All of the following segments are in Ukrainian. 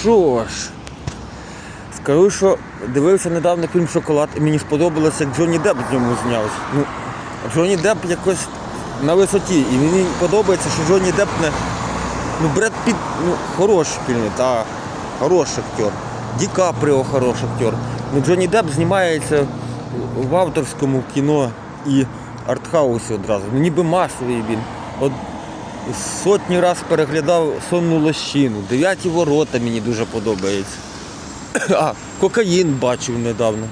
що ж, скажу, що дивився недавно фільм Шоколад і мені сподобалося, як Джонні Депп з ньому знявся. Ну, Джонні Депп якось на висоті. І мені подобається, що Джонні Депп не. Ну, Бред Піт, ну, хороший фільм, та хороший актер. Ді Капріо хороший актер. Ну, Джонні Депп знімається в авторському кіно і артхаусі одразу. Ну, ніби масовий він. От сотні раз переглядав сонну лощину. Дев'яті ворота мені дуже подобається. А, кокаїн бачив недавно.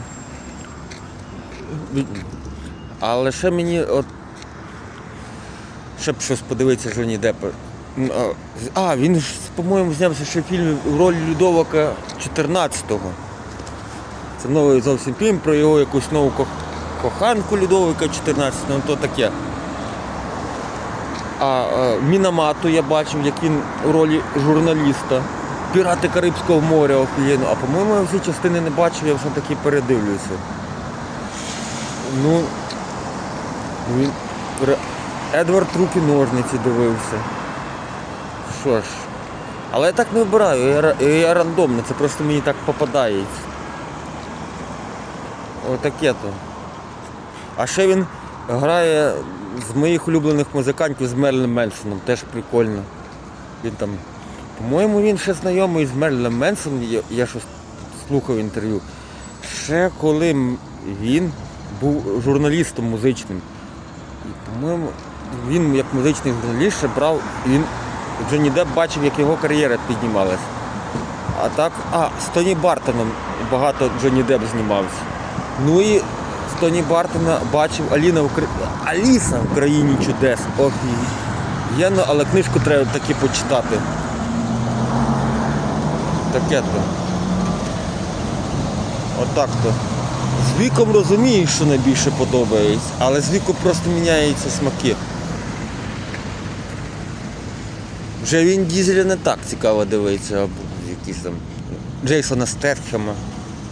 Але ще мені от. Ще б щось подивитися Жоні Деппа. А, він ж, по-моєму, знявся ще в фільмі в ролі Людовика 14-го. Це новий зовсім фільм про його якусь нову ко- коханку Людовика 14-го, ну то таке. А, а Мінамату я бачив, як він у ролі журналіста. Пірати Карибського моря офігенно. А по-моєму, я всі частини не бачив, я все таки передивлюся. Ну. Він. Едвард руки ножниці дивився. Що ж. Але я так не вибираю, я, я рандомно, це просто мені так попадається. Отаке то. А ще він грає з моїх улюблених музикантів з Мерлем Менсоном, теж прикольно. Він там. По-моєму, він ще знайомий з Мерлем Менсоном, я, я щось слухав інтерв'ю. Ще коли він був журналістом музичним. І, по-моєму, він як музичний журналіст ще брав, він Джонні Депп бачив, як його кар'єра піднімалась. А так, а, з Тоні Бартоном багато Джонні Депп знімався. Ну і з Тоні Бартона бачив Аліна в Кра- Аліса в країні чудес. Ох, є, ну, але книжку треба таки почитати. Таке то. Отак то. З віком розумієш, що найбільше подобається, але з віком просто міняються смаки. Вже він дізеля не так цікаво дивиться, або якісь там Джейсона Стетхема.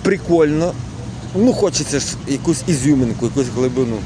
Прикольно. Ну, хочеться ж якусь ізюминку, якусь глибину.